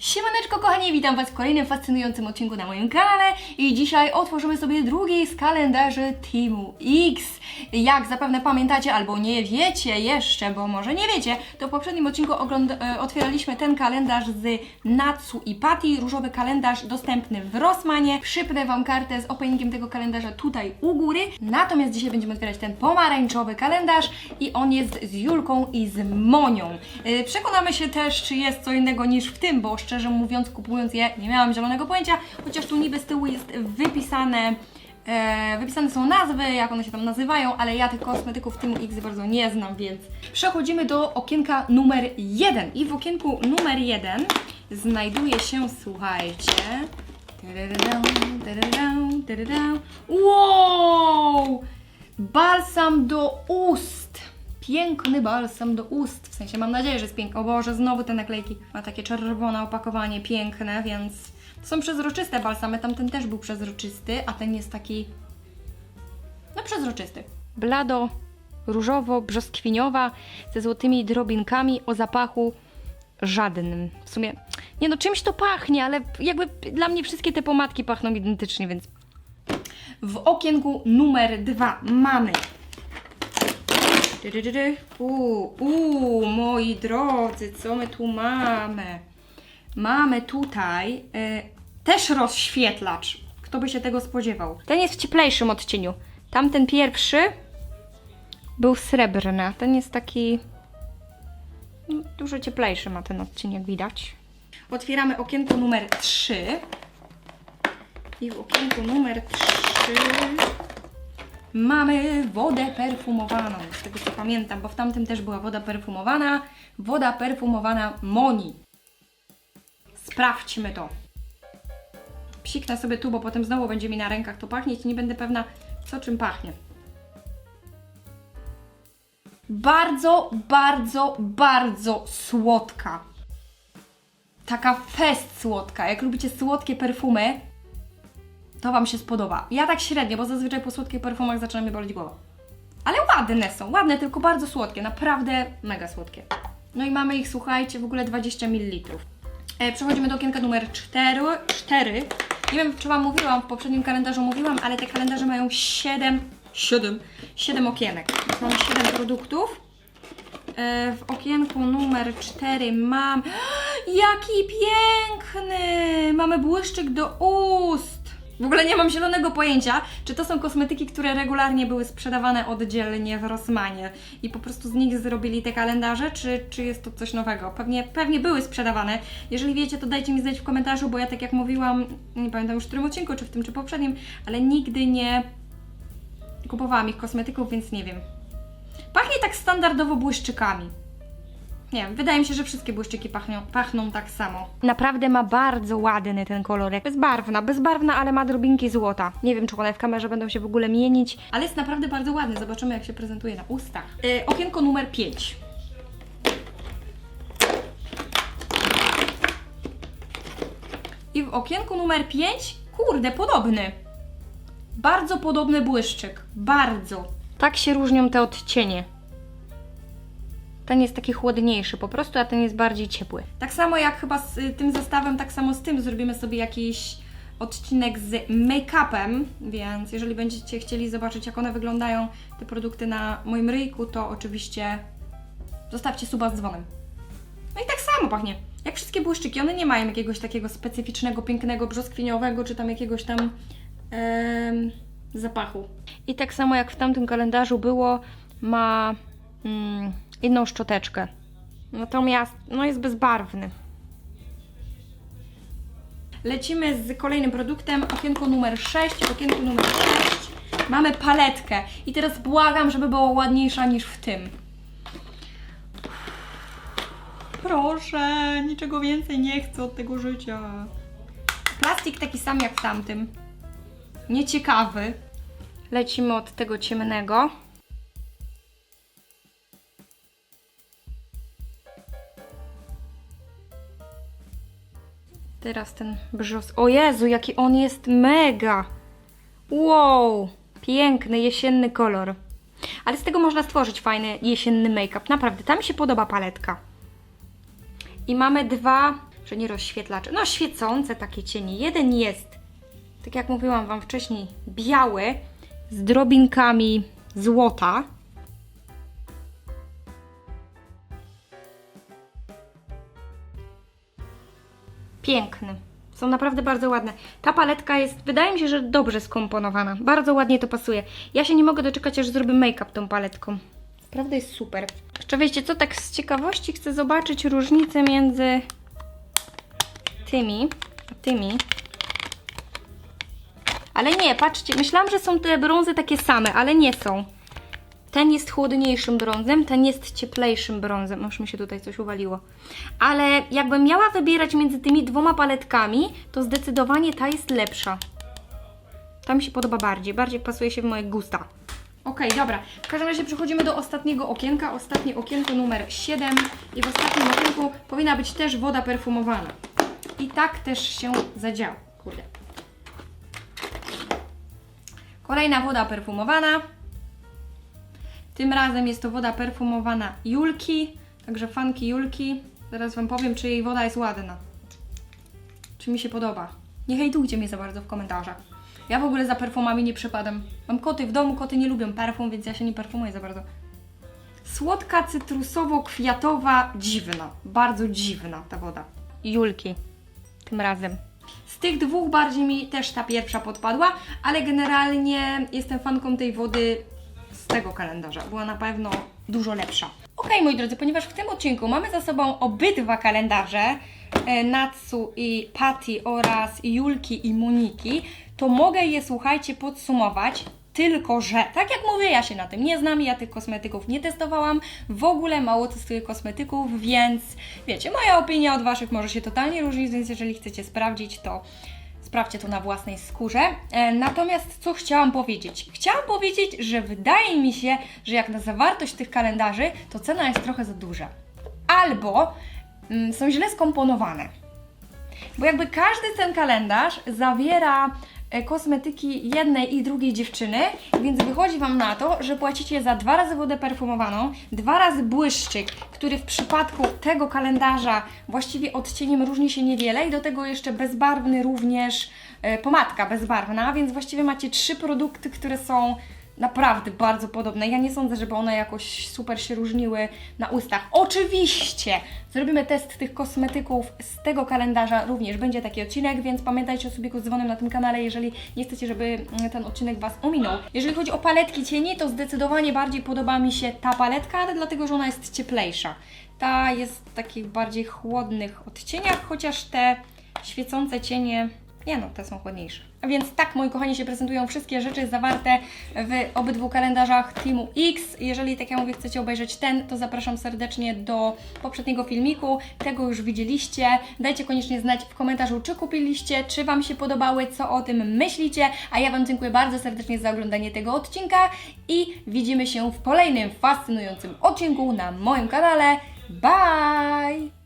Siemaneczko kochani, witam Was w kolejnym fascynującym odcinku na moim kanale i dzisiaj otworzymy sobie drugi z kalendarzy Teamu X. Jak zapewne pamiętacie albo nie wiecie jeszcze, bo może nie wiecie, to w poprzednim odcinku e, otwieraliśmy ten kalendarz z Natsu i Patty, różowy kalendarz dostępny w Rossmanie. Przypnę Wam kartę z openingiem tego kalendarza tutaj u góry. Natomiast dzisiaj będziemy otwierać ten pomarańczowy kalendarz i on jest z Julką i z Monią. E, Przekonamy się też, czy jest co innego niż w tym, bo szczerze mówiąc, kupując je, nie miałam zielonego pojęcia, chociaż tu niby z tyłu jest wypisane. E, wypisane są nazwy, jak one się tam nazywają, ale ja tych kosmetyków tym X bardzo nie znam, więc przechodzimy do okienka numer 1. I w okienku numer 1 znajduje się, słuchajcie. Tadadam. Wow! Balsam do ust. Piękny balsam do ust. W sensie mam nadzieję, że jest piękny. O Boże, znowu te naklejki. Ma takie czerwone opakowanie, piękne, więc to są przezroczyste balsamy. Tamten też był przezroczysty, a ten jest taki. No, przezroczysty. Blado, różowo, brzoskwiniowa, ze złotymi drobinkami o zapachu żadnym. W sumie, nie no, czymś to pachnie, ale jakby dla mnie wszystkie te pomadki pachną identycznie, więc. W okienku numer dwa mamy. Uuu, moi drodzy, co my tu mamy? Mamy tutaj y, też rozświetlacz. Kto by się tego spodziewał? Ten jest w cieplejszym odcieniu. Tamten pierwszy był srebrny. Ten jest taki no, dużo cieplejszy ma ten odcień, jak widać. Otwieramy okienko numer 3. I w okienku numer 3 Mamy wodę perfumowaną, z tego co pamiętam, bo w tamtym też była woda perfumowana. Woda perfumowana Moni. Sprawdźmy to. Psiknę sobie tu, bo potem znowu będzie mi na rękach to pachnieć i nie będę pewna, co czym pachnie. Bardzo, bardzo, bardzo słodka. Taka fest słodka. Jak lubicie słodkie perfumy, to Wam się spodoba. Ja tak średnio, bo zazwyczaj po słodkich perfumach zaczyna mnie boleć głowa. Ale ładne są, ładne, tylko bardzo słodkie, naprawdę mega słodkie. No i mamy ich, słuchajcie, w ogóle 20 ml. E, przechodzimy do okienka numer 4. 4. Nie wiem, czy Wam mówiłam, w poprzednim kalendarzu mówiłam, ale te kalendarze mają 7, 7, 7 okienek. Więc Mamy 7 produktów. E, w okienku numer 4 mam... Jaki piękny! Mamy błyszczyk do ust. W ogóle nie mam zielonego pojęcia, czy to są kosmetyki, które regularnie były sprzedawane oddzielnie w Rossmanie i po prostu z nich zrobili te kalendarze, czy, czy jest to coś nowego? Pewnie, pewnie były sprzedawane. Jeżeli wiecie, to dajcie mi znać w komentarzu, bo ja tak jak mówiłam, nie pamiętam już w którym odcinku, czy w tym, czy poprzednim, ale nigdy nie kupowałam ich kosmetyków, więc nie wiem. Pachnie tak standardowo błyszczykami. Nie wiem, wydaje mi się, że wszystkie błyszczyki pachną, pachną tak samo. Naprawdę ma bardzo ładny ten kolorek. Bezbarwna, bezbarwna, ale ma drobinki złota. Nie wiem, czy one w kamerze będą się w ogóle mienić, ale jest naprawdę bardzo ładny. Zobaczymy, jak się prezentuje na ustach. Yy, okienko numer 5. I w okienku numer 5, kurde, podobny. Bardzo podobny błyszczyk. Bardzo. Tak się różnią te odcienie. Ten jest taki chłodniejszy po prostu, a ten jest bardziej ciepły. Tak samo jak chyba z y, tym zestawem, tak samo z tym zrobimy sobie jakiś odcinek z make-upem, więc jeżeli będziecie chcieli zobaczyć, jak one wyglądają, te produkty na moim ryjku, to oczywiście zostawcie suba z dzwonem. No i tak samo pachnie. Jak wszystkie błyszczyki, one nie mają jakiegoś takiego specyficznego, pięknego, brzoskwiniowego, czy tam jakiegoś tam em, zapachu. I tak samo jak w tamtym kalendarzu było, ma mm, jedną szczoteczkę. Natomiast no jest bezbarwny. Lecimy z kolejnym produktem, okienko numer 6. W okienku numer 6 mamy paletkę. I teraz błagam, żeby była ładniejsza niż w tym. Proszę, niczego więcej nie chcę od tego życia. Plastik taki sam jak w tamtym. Nieciekawy. Lecimy od tego ciemnego. Teraz ten brzos. O Jezu, jaki on jest mega! Wow! Piękny, jesienny kolor. Ale z tego można stworzyć fajny jesienny make-up. Naprawdę, tam się podoba paletka. I mamy dwa że nie rozświetlacze, no świecące takie cienie. Jeden jest, tak jak mówiłam Wam wcześniej, biały z drobinkami złota. Piękny. Są naprawdę bardzo ładne. Ta paletka jest, wydaje mi się, że dobrze skomponowana. Bardzo ładnie to pasuje. Ja się nie mogę doczekać, aż zrobię make-up tą paletką. Naprawdę jest super. Jeszcze wiecie co, tak z ciekawości chcę zobaczyć różnicę między tymi a tymi. Ale nie, patrzcie, myślałam, że są te brązy takie same, ale nie są. Ten jest chłodniejszym brązem, ten jest cieplejszym brązem. Już mi się tutaj coś uwaliło. Ale jakbym miała wybierać między tymi dwoma paletkami, to zdecydowanie ta jest lepsza. Ta mi się podoba bardziej, bardziej pasuje się w moje gusta. Okej, dobra. W każdym razie przechodzimy do ostatniego okienka. Ostatnie okienko numer 7. I w ostatnim okienku powinna być też woda perfumowana. I tak też się zadziało. Kurde. Kolejna woda perfumowana. Tym razem jest to woda perfumowana Julki, także fanki Julki. Zaraz Wam powiem, czy jej woda jest ładna. Czy mi się podoba. Nie hejtujcie mnie za bardzo w komentarzach. Ja w ogóle za perfumami nie przepadam. Mam koty w domu, koty nie lubią perfum, więc ja się nie perfumuję za bardzo. Słodka, cytrusowo-kwiatowa, dziwna. Bardzo dziwna ta woda. Julki. Tym razem. Z tych dwóch bardziej mi też ta pierwsza podpadła, ale generalnie jestem fanką tej wody tego kalendarza. Była na pewno dużo lepsza. Ok, moi drodzy, ponieważ w tym odcinku mamy za sobą obydwa kalendarze e, Natsu i Patty oraz Julki i Moniki, to mogę je, słuchajcie, podsumować. Tylko, że, tak jak mówię, ja się na tym nie znam, ja tych kosmetyków nie testowałam, w ogóle mało testuję kosmetyków, więc wiecie, moja opinia od Waszych może się totalnie różnić, więc jeżeli chcecie sprawdzić, to sprawdźcie to na własnej skórze. E, Natomiast co chciałam powiedzieć? Chciałam powiedzieć, że wydaje mi się, że jak na zawartość tych kalendarzy, to cena jest trochę za duża. Albo mm, są źle skomponowane. Bo jakby każdy ten kalendarz zawiera kosmetyki jednej i drugiej dziewczyny, więc wychodzi Wam na to, że płacicie za dwa razy wodę perfumowaną, dwa razy błyszczyk, który w przypadku tego kalendarza właściwie odcieniem różni się niewiele i do tego jeszcze bezbarwny również e, pomadka bezbarwna, więc właściwie macie trzy produkty, które są naprawdę bardzo podobne. Ja nie sądzę, żeby one jakoś super się różniły na ustach. Oczywiście zrobimy test tych kosmetyków z tego kalendarza, również będzie taki odcinek, więc pamiętajcie o subiku z dzwonem na tym kanale, jeżeli nie chcecie, żeby mm, ten odcinek Was ominął. Jeżeli chodzi o paletki cieni, to zdecydowanie bardziej podoba mi się ta paletka, ale dlatego, że ona jest cieplejsza. Ta jest w takich bardziej chłodnych odcieniach, chociaż te świecące cienie nie no, te są chłodniejsze. A więc tak, moi kochani, się prezentują wszystkie rzeczy zawarte w obydwu kalendarzach Teamu X. Jeżeli, tak jak mówię, chcecie obejrzeć ten, to zapraszam serdecznie do poprzedniego filmiku. Tego już widzieliście. Dajcie koniecznie znać w komentarzu, czy kupiliście, czy Wam się podobały, co o tym myślicie. A ja Wam dziękuję bardzo serdecznie za oglądanie tego odcinka i widzimy się w kolejnym fascynującym odcinku na moim kanale. Bye!